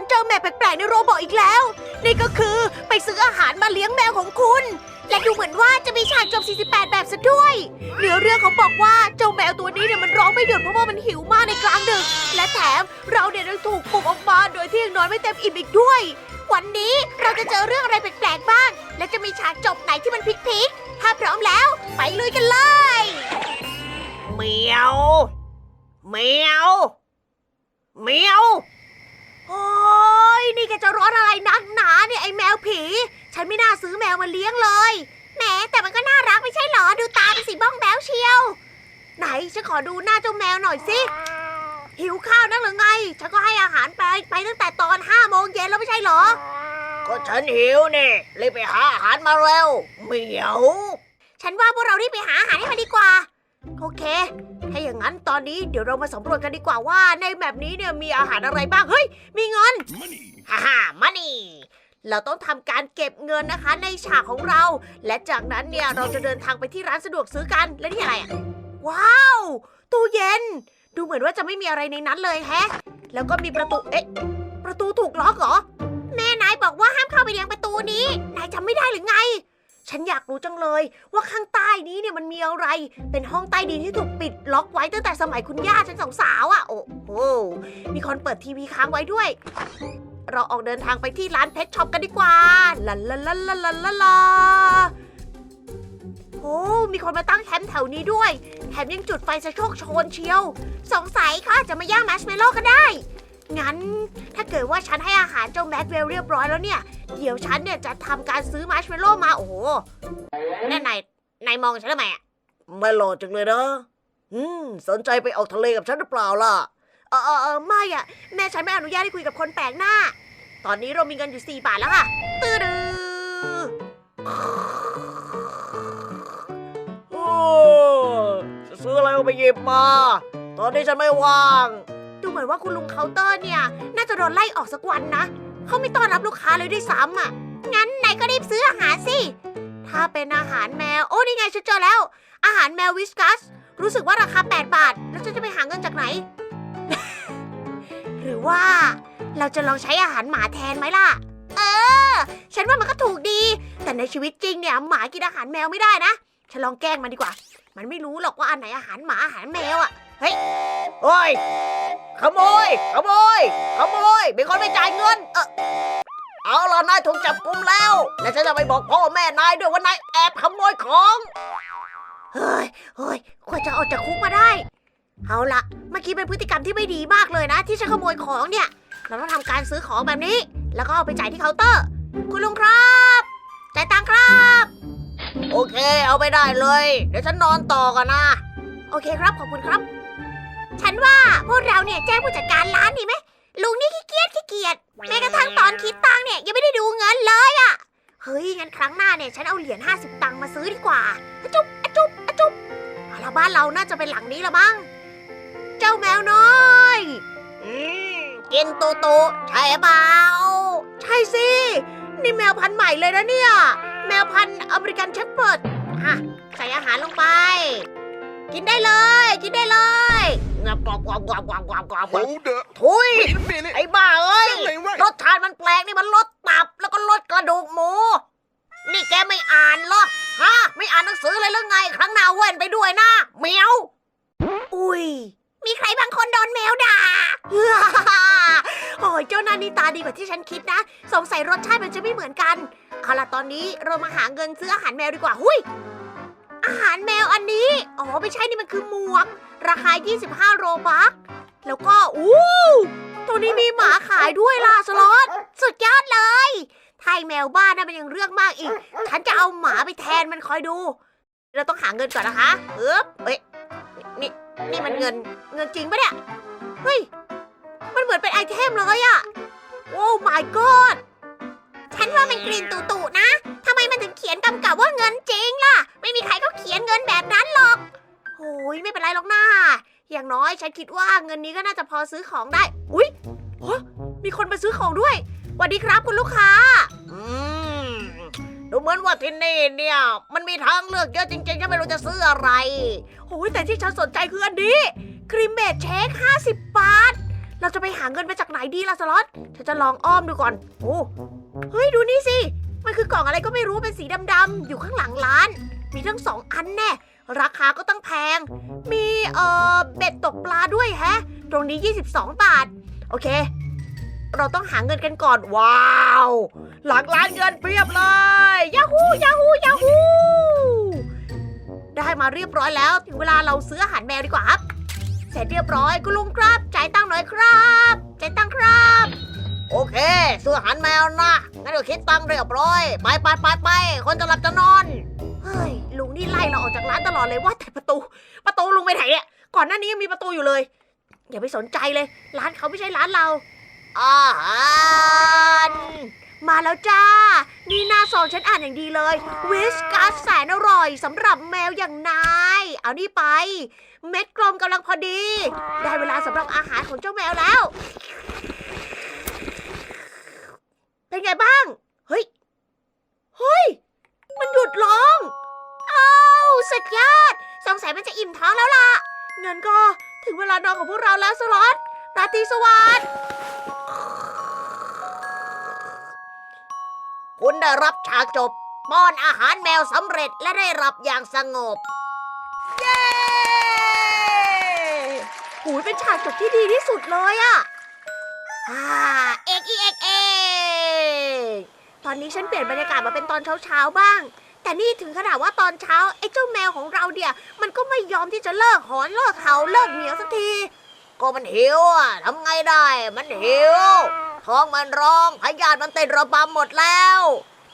ฉันเจอแมวแปลกๆในโรบอทอีกแล้ว นี่ก็คือไปซื้ออาหารมาเลี้ยงแมวของคุณ และดูเหมือนว่าจะมีฉากจบ 48 แบบซะด้วย เนื้อเรื่องเขาบอกว่าเจ้าแมวตัวนี้เนี่ยมันร้องไม่หยุดเพราะว่ามันหิวมากในกลางดึก และแถมเราเนี่ยยังถูกปลุกออกมาโดยที่ยังนอนไม่เต็มอิ่มอีกด้วย วันนี้เราจะเจอเรื่องอะไรแปลกๆบ้าง และจะมีฉากจบไหนที่มันพลิกๆ ถ้าพร้อมแล้วไปลุยกันเลยเมียวเมียวเมียว โอ้ยนี่แกจะร้อนอะไรนักหนาเนี่ยไอ้แมวผี ฉันไม่น่าซื้อแมวมาเลี้ยงเลยแหมแต่มันก็น่ารักไม่ใช่เหรอ ดูตาเป็นสีบ้องแบ้วเชียว ไหนฉันขอดูหน้าเจ้าแมวหน่อยสิ หิวข้าวนักหรือไง ฉันก็ให้อาหารไปไปตั้งแต่ตอนห้าโมงเย็นแล้วไม่ใช่เหรอ ก็ฉันหิวนี่เลยไปหาอาหารมาเร็วเหมียว ฉันว่าพวกเรารีบไปหาอาหารให้มันดีกว่า โอเค ถ้าอย่างนั้นตอนนี้เดี๋ยวเรามาสำรวจกันดีกว่าว่าในแบบนี้เนี่ยมีอาหารอะไรบ้าง เฮ้ย มีเงิน Money. ฮ่าฮ่ามานี่ เราต้องทำการเก็บเงินนะคะในฉากของเรา และจากนั้นเนี่ยเราจะเดินทางไปที่ร้านสะดวกซื้อกัน และนี่อะไรอะว้าว ตู้เย็น ดูเหมือนว่าจะไม่มีอะไรในนั้นเลยแฮะ แล้วก็มีประตู เอ๊ะ ประตูถูกล็อกเหรอ แม่นายบอกว่าห้ามเข้าไปยังประตูนี้ นายจำไม่ได้หรือไง ฉันอยากรู้จังเลย ว่าข้างใต้นี้เนี่ยมันมีอะไร เป็นห้องใต้ดินที่ถูกปิดล็อกไว้ตั้งแต่สมัยคุณย่าฉันสาวๆอะ โอ้โห มีคนเปิดทีวีค้างไว้ด้วย เราออกเดินทางไปที่ร้านเพชรช็อปกันดีกว่าลาลาลาลาลาลาลาโอ้มีคนมาตั้งแคมป์แถวนี้ด้วย แถมยังจุดไฟสะโชกโชนเชียว สงสัยเขาอาจจะมาย่างแมชเมลโล่ก็ได้ งั้นถ้าเกิดว่าฉันให้อาหารเจ้าแม็กเวลเรียบร้อยแล้วเนี่ย เดี๋ยวฉันเนี่ยจะทำการซื้อมาร์ชเมลโล่มาโอ้โหนั่นนายนายมองฉันทำไมอะไม่หล่อจังเลยนะอืมสนใจไปออกทะเลกับฉันหรือเปล่าล่ะเออเออเออไม่อะ แม่ฉันไม่อนุญาตให้คุยกับคนแปลกหน้า ตอนนี้เรามีเงินอยู่ 4 บาทแล้วค่ะ ตื้อดือโอ้จะซื้ออะไรก็ไปหยิบมา ตอนนี้ฉันไม่ว่าง ดูเหมือนว่าคุณลุงเคาน์เตอร์เนี่ย น่าจะโดนไล่ออกสักวันนะ เขาไม่ต้อนรับลูกค้าเลยด้วยซ้ำอะ งั้นนายก็รีบซื้ออาหารสิ ถ้าเป็นอาหารแมว โอ้นี่ไงฉันเจอแล้ว อาหารแมววิสกัส รู้สึกว่าราคา 8 บาท แล้วฉันจะไปหาเงินจากไหน หรือว่าเราจะลองใช้อาหารหมาแทนไหมล่ะ เออ ฉันว่ามันก็ถูกดี แต่ในชีวิตจริงเนี่ยหมากินอาหารแมวไม่ได้นะ ฉันลองแกล้งมันดีกว่า มันไม่รู้หรอกว่าอันไหนอาหารหมาอาหารแมวอะ โอ้ยขโมย ขโมย ขโมยมีคนไม่จ่ายเงิน เออเอาล่ะนายถูกจับกุมแล้ว และฉันจะไปบอกพ่อแม่นายด้วยว่านายแอบขโมยของเฮ้ยเฮ้ยกว่าจะออกจากคุกมาได้ เอาละเมื่อกี้เป็นพฤติกรรมที่ไม่ดีมากเลยนะ ที่ฉันขโมยของเนี่ย เราต้องทำการซื้อของแบบนี้ แล้วก็เอาไปจ่ายที่เคาน์เตอร์ คุณลุงครับจ่ายตังค์ครับ โอเค เอาไปได้เลย เดี๋ยวฉันนอนต่อกันนะ โอเคครับขอบคุณครับ ฉันว่าพวกเราเนี่ยแจ้งผู้จัดการร้านดีไหมลุงนี่ขี้เกียจขี้เกียจแม้กระทั่งตอนคิดตังค์เนี่ยยังไม่ได้ดูเงินเลยอะเฮ้ยงั้นครั้งหน้าเนี่ยฉันเอาเหรียญ50 ตังค์มาซื้อดีกว่าอะจุ๊บอะจุ๊บอะจุ๊บเอาละบ้านเราน่าจะเป็นหลังนี้ละมั้งเจ้าแมวน้อยอืมกินตูตูใช่เปล่าใช่สินี่แมวพันธุ์ใหม่เลยนะเนี่ย แมวพันธุ์อเมริกันเชฟเพิร์ดอะใส่อาหารลงไป กินได้เลย กินได้เลย งับกรอบกรอบกรอบกรอบกรอบกรอบ Hold up. ทุย Wait a minute. ไอ้บ้าเอ้ย That ain't right. รสชาติมันแปลกนี่มันลดตับแล้วก็ลดกระดูกหมู นี่แกไม่อ่านเหรอฮะ ไม่อ่านหนังสือเลยหรือไง ครั้งหน้าเว้นไปด้วยนะเหมียว อุ้ย มีใครบางคนโดนแมวด่า โอ้ยเจ้านานี่ตาดีกว่าที่ฉันคิดนะ สงสัยรสชาติมันจะไม่เหมือนกัน เอาล่ะตอนนี้เรามาหาเงินซื้ออาหารแมวดีกว่า หุยอาหารแมวอันนี้ อ๋อไม่ใช่นี่มันคือหมวก ราคา 25 โรบัคแล้วก็ อู้ตัวนี้มีหมาขายด้วยล่ะสล็อตสุดยอดเลยไทยแมวบ้านน่ะมันยังเรื่องมากอีก ฉันจะเอาหมาไปแทนมันคอยดู เราต้องหาเงินก่อนนะคะเอ๊บเอ้ยนี่นี่มันเงินเงินจริงปะเนี่ย เฮ้ย มันเหมือนเป็นไอเทมเลยอะโอ้ my god ฉันว่ามันกลิ่นตุตุๆนะทำไมมันถึงเขียนกำกับว่าเงินจริงล่ะ ไม่มีใครเขาเขียนเงินแบบนั้น อุ้ยไม่เป็นไรหรอกนะอย่างน้อยฉันคิดว่าเงินนี้ก็น่าจะพอซื้อของได้ อุ้ยโอ้มีคนมาซื้อของด้วยสวัสดีครับคุณลูกค้า อืม ดูเหมือนว่าที่นี่เนี่ย มันมีทางเลือกเยอะจริงๆฉันไม่รู้จะซื้ออะไรโอ้ยแต่ที่ฉันสนใจคืออันนี้ ครีมเบดเชค50 บาท เราจะไปหาเงินมาจากไหนดีล่ะสล็อตฉันจะลองอ้อมดูก่อน โอ้เฮ้ยดูนี่สิ มันคือกล่องอะไรก็ไม่รู้เป็นสีดำๆอยู่ข้างหลังร้าน มีทั้งสองอันแน่ ราคาก็ต้องแพง มีเอ่อเบ็ดตกปลาด้วยแฮะ ตรงนี้ 22 บาท โอเค เราต้องหาเงินกันก่อน ว้าว หลังร้านเงินเพียบเลยยาฮูยาฮูยาฮูได้มาเรียบร้อยแล้วถึงเวลาเราซื้ออาหารแมวดีกว่าครับ เสร็จเรียบร้อยคุณลุงครับจ่ายตังค์หน่อยครับจ่ายตังค์ครับโอเคซื้ออาหารแมวนะงั้นเดี๋ยวคิดตังค์เรียบร้อย ไปไปไปไปคนจะหลับจะนอน เฮ้ยลุงนี่ไล่เราออกจากร้านตลอดเลยว่าแต่ประตู ประตูลุงไปไหนเนี่ยก่อนหน้านี้ยังมีประตูอยู่เลย อย่าไปสนใจเลย ร้านเขาไม่ใช่ร้านเราอาหารมาแล้วจ้า นี่หน้าซองฉันอ่านอย่างดีเลยวิสกัสแสนอร่อยสำหรับแมวอย่างนาย เอานี่ไป เม็ดกลมกำลังพอดี ได้เวลาสำหรับอาหารของเจ้าแมวแล้ว เป็นไงบ้าง เฮ้ย เฮ้ย มันหยุดร้องอ้าวสุดยอด สงสัยมันจะอิ่มท้องแล้วล่ะเงินก็ถึงเวลานอนของพวกเราแล้วสล็อตราตรีสวัสดิ์คุณได้รับฉากจบป้อนอาหารแมวสำเร็จและได้รับอย่างสงบ เย้หูยเป็นฉากจบที่ดีที่สุดเลยอะอ่าเอกอีเอกเอก ตอนนี้ฉันเปลี่ยนบรรยากาศมาเป็นตอนเช้าๆบ้าง แต่นี่ถึงขนาดว่าตอนเช้าไอ้เจ้าแมวของเราเนี่ยมันก็ไม่ยอมที่จะเลิกหอนเลิกเห่าเลิกเหมียวสักที ก็มันหิวอะทำไงได้ มันหิว ท้องมันร้องพยาธิมันเต้นระบำหมดแล้ว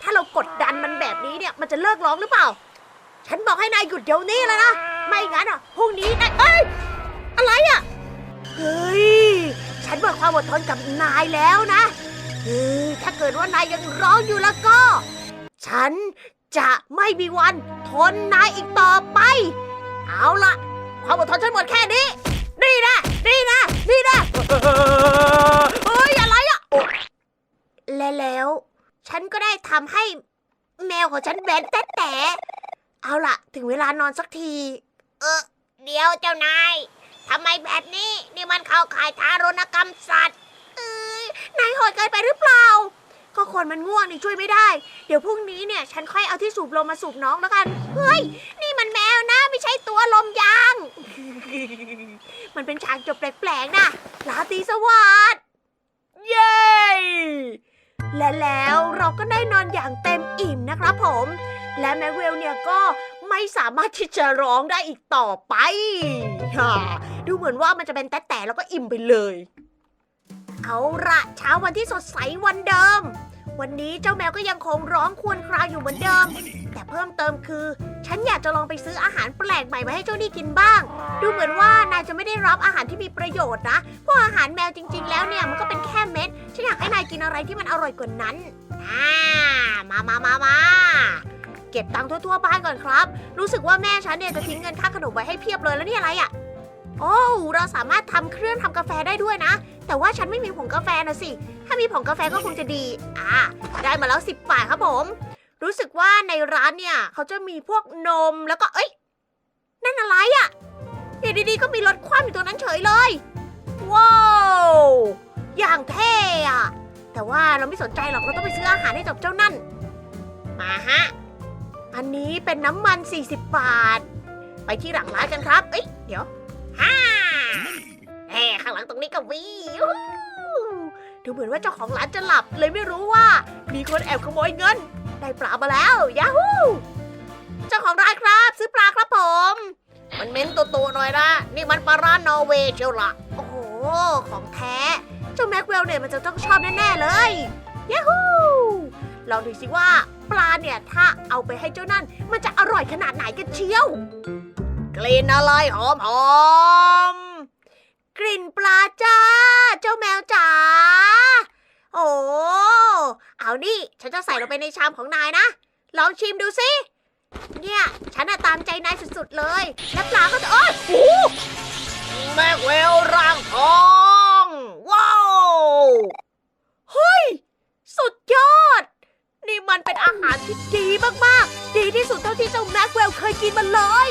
ถ้าเรากดดันมันแบบนี้เนี่ยมันจะเลิกร้องหรือเปล่า ฉันบอกให้นายหยุดเดี๋ยวนี้เลยนะ ไม่งั้นอะพรุ่งนี้นายเอ้ยอะไรอะ เฮ้ย ฉันหมดความอดทนกับนายแล้วนะ ถ้าเกิดว่านายยังร้องอยู่แล้วก็ ฉันจะไม่มีวันทนนายอีกต่อไป เอาละความอดทนฉันหมดแค่นี้ นี่นะ นี่นะ นี่นะเฮ้ยอะไรอะโอ๊ะและแล้ว ฉันก็ได้ทำให้แมวของฉันแบนแต่แต่ เอาล่ะถึงเวลานอนสักที เออเดี๋ยวเจ้านายทำไมแบบนี้ นี่มันเข้าข่ายทารุณกรรมสัตว์ายโหดเกินไปหรือเปล่า ก็คนมันง่วงนี่ช่วยไม่ได้ เดี๋ยวพรุ่งนี้เนี่ยฉันค่อยเอาที่สูบลมมาสูบน้องแล้วกัน เฮ้ย นี่มันแมวนะไม่ใช่ตัวลมยาง มันเป็นฉากจบแปลกๆนะลาตีสวัสดเย้และแล้วเราก็ได้นอนอย่างเต็มอิ่มนะครับผม และแม็กเวลเนี่ยก็ไม่สามารถที่จะร้องได้อีกต่อไป ดูเหมือนว่ามันจะเป็นแต่แต่แล้วก็อิ่มไปเลย เอาละเช้าวันที่สดใสวันเดิม วันนี้เจ้าแมวก็ยังคงร้องครวญครางอยู่เหมือนเดิม แต่เพิ่มเติมคือ ฉันอยากจะลองไปซื้ออาหารแปลกใหม่มาให้เจ้านี่กินบ้าง ดูเหมือนว่านายจะไม่ได้รับอาหารที่มีประโยชน์นะเพราะอาหารแมวจริง ๆ แล้วเนี่ยมันก็เป็นแค่เม็ด ฉันอยากให้นายกินอะไรที่มันอร่อยกว่านั้นอ่ามามามามาเก็บตังค์ทั่วๆบ้านก่อนครับ รู้สึกว่าแม่ฉันเนี่ยจะทิ้งเงินค่าขนมไว้ให้เพียบเลยแล้วนี่อะไรอะ่ะโอ้ เราสามารถทำเครื่องทำกาแฟได้ด้วยนะ แต่ว่าฉันไม่มีผงกาแฟนะสิ ถ้ามีผงกาแฟก็คงจะดี อ่า ได้มาแล้วสิบบาทครับผม รู้สึกว่าในร้านเนี่ย เขาจะมีพวกนมแล้วก็เอ้ย นั่นอะไรอะ่ะอยู่ดีๆก็มีรถคว่ำอยู่ตรงนั้นเฉยเลย ว้าว อย่างเท่อะแต่ว่าเราไม่สนใจหรอก เราต้องไปซื้ออาหารให้กับเจ้านั่น มาฮะ อันนี้เป็นน้ำมัน 40 บาท ไปที่หลังร้านกันครับ เอ้ย เดี๋ยว ฮ่า แหมข้างหลังตรงนี้ก็วีวู้ดูเหมือนว่าเจ้าของร้านจะหลับเลยไม่รู้ว่า มีคนแอบขโมยเงิน ได้ปลามาแล้วยาฮูเจ้าของร้านครับ ซื้อปลาครับผม มันเม็นตัวๆหน่อยนะ นี่มันปลาร้านอร์เวย์เชียวละโอ้โห ของแท้ เจ้าแม็กเวลเนี่ยมันจะต้องชอบแน่ๆเลยยาฮูลองดูสิว่าปลาเนี่ยถ้าเอาไปให้เจ้านั่น มันจะอร่อยขนาดไหนกันเชียว กลิ่นอะไรหอมหอม กลิ่นปลาจ้า เจ้าแมวจ๋า โอ้ เอานี่ ฉันจะใส่ลงไปในชามของนายนะ ลองชิมดูสิ เนี่ย ฉันน่ะตามใจนายสุดๆเลย และปลาก็จะ โอ้ยโอ้โหแม็กเวลร่างทอง ว้าว เฮ้ย สุดยอด นี่มันเป็นอาหารที่ดีมากๆ ดีที่สุดเท่าที่เจ้าแม็กเวลเคยกินมาเลย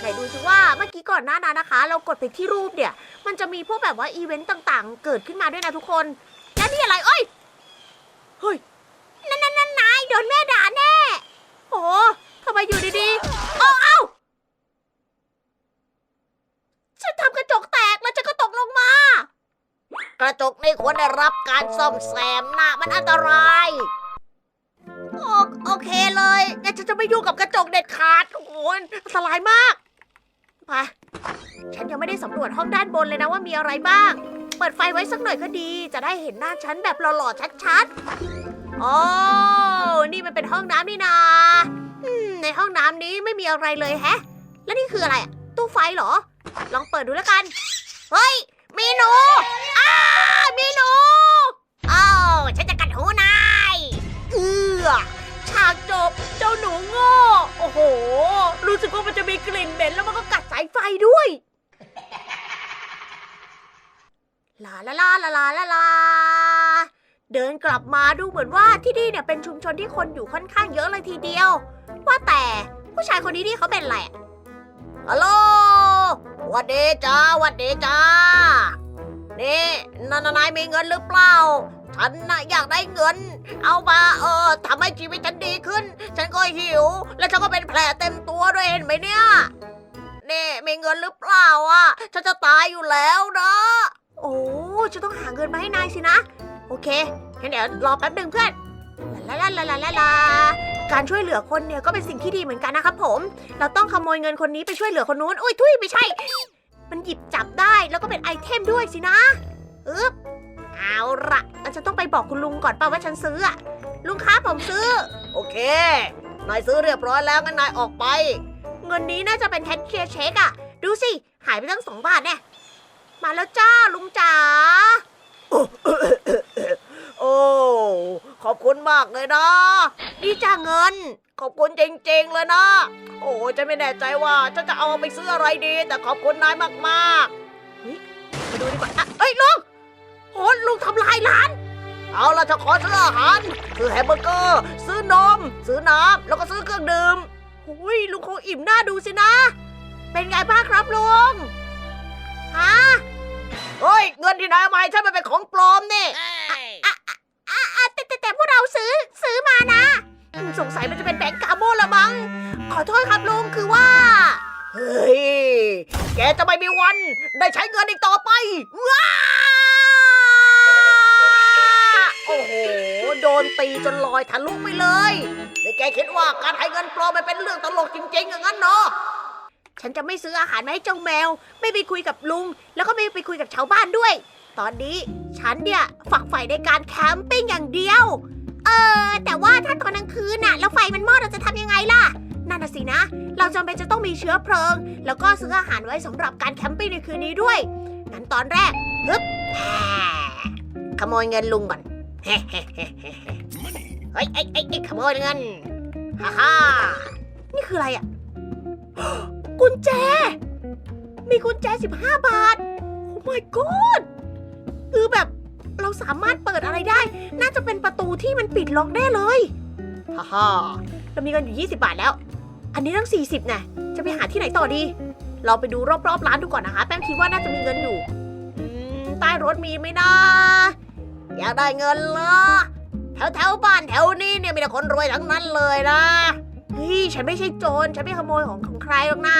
ไหนดูสิว่าเมื่อกี้ก่อนหน้านั้นนะคะ เรากดไปที่รูปเนี่ยมมันจะมีพวกแบบว่าอีเวนต์ต่างๆ เกิดขึ้นมาด้วยนะทุกคน และนี่อะไรเอ้ย เฮ้ย นั่นนั่นนั่นนายโดนแม่ด่าแน่ โอ้ทำไมอยู่ดีๆเอาเอาฉันทำกระจกแตกแล้วฉันก็ตกลงมา กระจกนี่ควรได้รับการซ่อมแซมนะมันอันตรายโอโอเคเลยงั้นฉันจะไม่ยุ่งกับกระจกเด็ดขาด โอ้โหอันตรายมาก ไปฉันยังไม่ได้สำรวจห้องด้านบนเลยนะว่ามีอะไรบ้าง เปิดไฟไว้สักหน่อยก็ดี จะได้เห็นหน้าฉันแบบหล่อๆชัดๆ โอ้นี่มันเป็นห้องน้ำนี่นาในห้องน้ำนี้ไม่มีอะไรเลยแฮะ แล้วนี่คืออะไรอะตู้ไฟเหรอ ลองเปิดดูแล้วกัน เฮ้ย มีหนูอ้ามีหนูอ้าวฉันจะกัดหูนายเอือากจบ เจ้าหนูโง่โอ้โห รู้สึกว่ามันจะมีกลิ่นเหม็นแล้วมันก็กัดสายไฟด้วยลาลาลาลาลาลาลาเดินกลับมาดูเหมือนว่าที่นี่เนี่ยเป็นชุมชนที่คนอยู่ค่อนข้างเยอะเลยทีเดียว ว่าแต่ผู้ชายคนนี้นี่เขาเป็นอะไรอะฮัลโหลวัดดีจ้าวัดดีจ้า นี่นานายมีเงินหรือเปล่า ฉันน่ะอยากได้เงิน เอามาเออทำให้ชีวิตฉันดีขึ้น ฉันก็หิว แล้วฉันก็เป็นแผลเต็มตัวด้วยเห็นไหมเนี่ยนี่มีเงินหรือเปล่าอะ ฉันจะตายอยู่แล้วนะโอ้จะต้องหาเงินมาให้นายสินะ โอเคงั้นเดี๋ยวรอแป๊บหนึ่งเพื่อนลาลาลาลาลาลาการช่วยเหลือคนเนี่ยก็เป็นสิ่งที่ดีเหมือนกันนะครับผม เราต้องขโมยเงินคนนี้ไปช่วยเหลือคนนู้น อุ้ยทุยไม่ใช่ มันหยิบจับได้แล้วก็เป็นไอเทมด้วยสินะอึ๊บ เอาละเราจะต้องไปบอกคุณลุงก่อนป่าว่าฉันซื้ออะลุงคะผมซื้อ โอเคนายซื้อเรียบร้อยแล้วงั้นนายออกไป เงินนี้น่าจะเป็นแคชเชียร์เช็คอะดูสิ หายไปตั้งสองบาทแน่มาแล้วจ้าลุงจ๋าโอ้ขอบคุณมากเลยนะนี่จ้าเงิน ขอบคุณจริงๆเลยนะ โอ้ฉันไม่แน่ใจว่าฉันจะเอาไปซื้ออะไรดี แต่ขอบคุณนายมากมาดูดีกว่าอะเอ้ยลุง โอ้ลุงทำลายร้านๆเอาล่ะจะขอซื้ออาหารซื้อแฮมเบอร์เกอร์ ซื้อนม ซื้อน้ำแล้วก็ซื้อเครื่องดื่มหุยลุงคงอิ่มหน้าดูสินะ เป็นไงบ้างครับลุงฮะเฮ้ยเงินที่นายเอามาให้ฉันมันเป็นของปลอมนี่อะอะแต่แต่แต่พวกเราซื้อซื้อมานะอืมสงสัยมันจะเป็นแบงก์กาโมละมั้ง ขอโทษครับลุงคือว่า เฮ้ย แกจะไม่มีวัน ได้ใช้เงินอีกต่อไป ว้าโอ้ โห โดนตีจนลอยทะลุไปเลยนี่แกคิดว่าการให้เงินปลอมมันเป็นเรื่องตลกจริงๆอย่างนั้นเนาะฉันจะไม่ซื้ออาหารมาให้เจ้าแมว ไม่ไปคุยกับลุง แล้วก็ไม่ไปคุยกับชาวบ้านด้วย ตอนนี้ฉันเนี่ยฝักใฝ่ในการแคมปิ้งอย่างเดียว เออ แต่ว่าถ้าตอนกลางคืนน่ะแล้วไฟมันมอดเราจะทำยังไงล่ะ นั่นน่ะสินะ เราจำเป็นจะต้องมีเชื้อเพลิง แล้วก็ซื้ออาหารไว้สำหรับการแคมปิ้งในคืนนี้ด้วย งั้นตอนแรกฮึบแหมขโมยเงินลุงก่อน เฮ้เฮ้เฮ้เฮ้เฮ้ยไอ้ไอ้ไอ้ขโมยเงินฮ่าฮ่านี่คืออะไรอะ กุญแจ มีกุญแจ 15 บาท โอ้ my god คือแบบเราสามารถเปิดอะไรได้ น่าจะเป็นประตูที่มันปิดล็อกแน่เลยฮ่าฮ่าเรามีเงินอยู่ 20 บาทแล้ว อันนี้ตั้ง 40นะจะไปหาที่ไหนต่อดี เราไปดูรอบๆร้านดูก่อนนะคะ แป้งคิดว่าน่าจะมีเงินอยู่ใต้รถมีไหมนะ อยากได้เงินเหรอแถวแถวๆบ้านแถวนี้เนี่ยมีแต่คนรวยทั้งนั้นเลยนะเฮ้ยฉันไม่ใช่โจรฉันไม่ขโมยของของใครหรอกนะ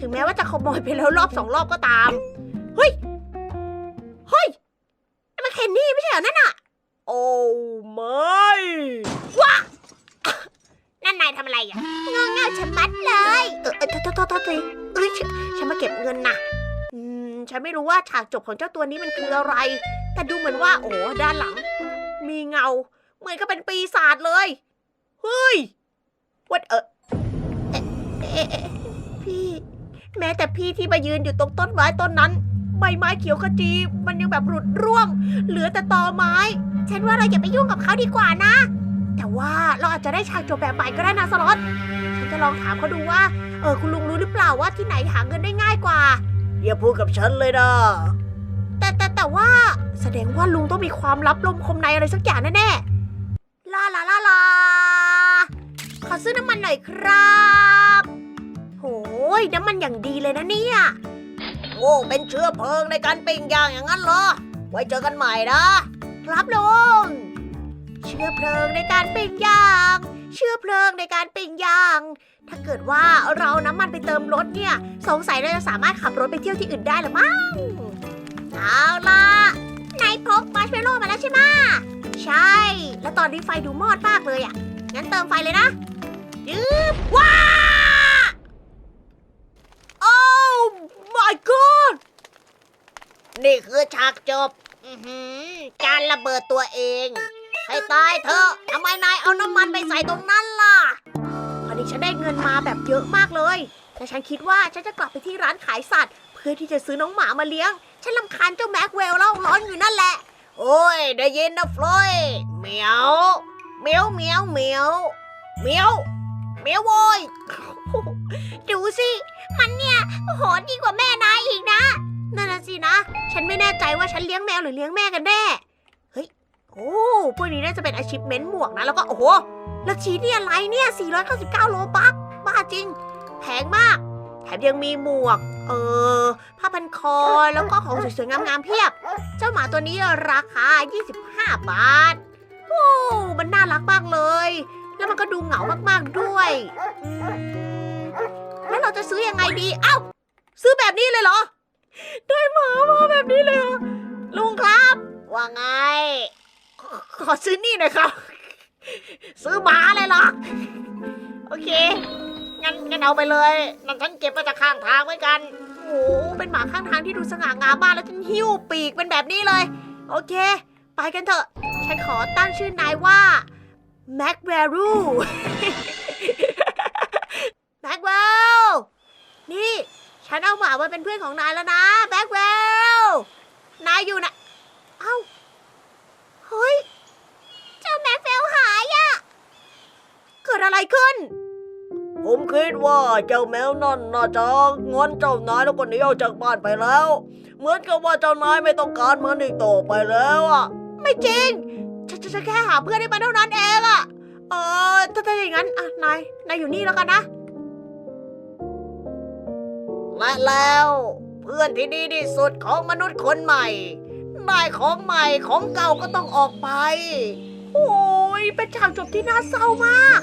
ถึงแม้ว่าจะขโมยไปแล้วรอบสองรอบก็ตามเฮ้ยเฮ้ยนั่นมันเคนนี่ไม่ใช่เหรอนั่นน่ะโอ้ไม่นั่นนายทำอะไรอะงงเงาฉันมัดเลย เออเออโทษโทษโทษโทษทีเอ้ยฉันฉันมาเก็บเงินนะอืมฉันไม่รู้ว่าฉากจบของเจ้าตัวนี้มันคืออะไร แต่ดูเหมือนว่า โอ้ด้านหลัง มีเงา เหมือนกับเป็นปีศาจเลย เฮ้ยวัดเออพี่ แม้แต่พี่ที่มายืนอยู่ตรงต้นไม้ต้นนั้น ใบไม้เขียวขจี มันยังแบบหลุดร่วง เหลือแต่ตอไม้ ฉันว่าเราอย่าไปยุ่งกับเขาดีกว่านะ แต่ว่าเราอาจจะได้ฉากจบแบบใหม่ก็ได้นะสล็อตฉันจะลองถามเขาดูว่า เออคุณลุงรู้หรือเปล่าว่าที่ไหนหาเงินได้ง่ายกว่า อย่าพูดกับฉันเลยนะ แต่แต่แต่ว่าแสดงว่าลุงต้องมีความลับลมคมในอะไรสักอย่างแน่ๆลาลาลาลาขอซื้อน้ำมันหน่อยครับโหยน้ำมันอย่างดีเลยนะเนี่ยโอ้อ้เป็นเชื้อเพลิงในการปิ้งย่างอย่างนั้นเหรอ ไว้เจอกันใหม่นะ ครับลุง เชื้อเพลิงในการปิ้งย่าง เชื้อเพลิงในการปิ้งย่าง ถ้าเกิดว่าเราน้ำมันไปเติมรถเนี่ย สงสัยเราจะสามารถขับรถไปเที่ยวที่อื่นได้หรือมั้ง เอาล่ะนายพกมาร์ชเมลโล่มาแล้วใช่ไหมใช่ แล้วตอนนี้ไฟดูมอดมากเลยอะ งั้นเติมไฟเลยนะยืบว้าโอ้ my god นี่คือฉากจบการระเบิดตัวเอง ให้ตายเถอะทำไมนายเอาน้ำมันไปใส่ตรงนั้นล่ะพอดีฉันได้เงินมาแบบเยอะมากเลย แต่ฉันคิดว่าฉันจะกลับไปที่ร้านขายสัตว์ เพื่อที่จะซื้อน้องหมามาเลี้ยง ฉันลำคาญเจ้าแม็กเวลแล้วร้อนอยู่นั่นแหละ โอ้ย ได้ยินนะฟลอยเหมียวเหมียวเหมียวเหมียวเหมียวเหมียวโว้ยดูสิ มันเนี่ยโหดยิ่งกว่าแม่นายอีกนะ นั่นน่ะสินะ ฉันไม่แน่ใจว่าฉันเลี้ยงแมวหรือเลี้ยงแม่กันแน่ เฮ้ย โอ้พวกนี้น่าจะเป็นอาชีพเมนต์หมวกนะ แล้วก็ โอ้โหแล้วชีนี่อะไรเนี่ย 499 โลบักบ้าจริง แพงมาก แถมยังมีหมวก เออผ้าพันคอแล้วก็ของสวยๆงามๆเพียบ เจ้าหมาตัวนี้ราคา 25 บาท โอ้มันน่ารักมากเลย แล้วมันก็ดูเหงามากๆด้วย แล้วเราจะซื้อยังไงดีเอ้า ซื้อแบบนี้เลยเหรอ ได้หมามาแบบนี้เลยเหรอลุงครับ ว่าไง ขอขอซื้อนี่หน่อยครับ ซื้อหมาเลยเหรอ โอเค งั้นงั้นเอาไปเลยนั่นฉันเก็บมาจากข้างทางเหมือนกัน โอ้โหเป็นหมาข้างทางที่ดูสง่างามมากแล้วฉันหิ้วปีกเป็นแบบนี้เลย โอเค ไปกันเถอะ ฉันขอตั้งชื่อนายว่าแม็กแวรูแม็กเวลนี่ ฉันเอาหมามาเป็นเพื่อนของนายแล้วนะแม็กเวลนายอยู่นะ เอ้า เฮ้ย เจ้าแม็กเวลหายอะเกิดอะไรขึ้น ผมคิดว่าเจ้าแมวนั่นน่าจะงอนเจ้านายแล้วก็หนีออกจากบ้านไปแล้ว เหมือนกับว่าเจ้านายไม่ต้องการมันอีกต่อไปแล้วอะ ไม่จริงฉันฉันฉันแค่หาเพื่อนให้มันเท่านั้นเองอะเออถ้าถ้าอย่างนั้นอะนายนายอยู่นี่แล้วกันนะ และแล้วเพื่อนที่ดีที่สุดของมนุษย์คนใหม่ได้ของใหม่ของเก่าก็ต้องออกไป โอ้ยเป็นฉากจบที่น่าเศร้ามาก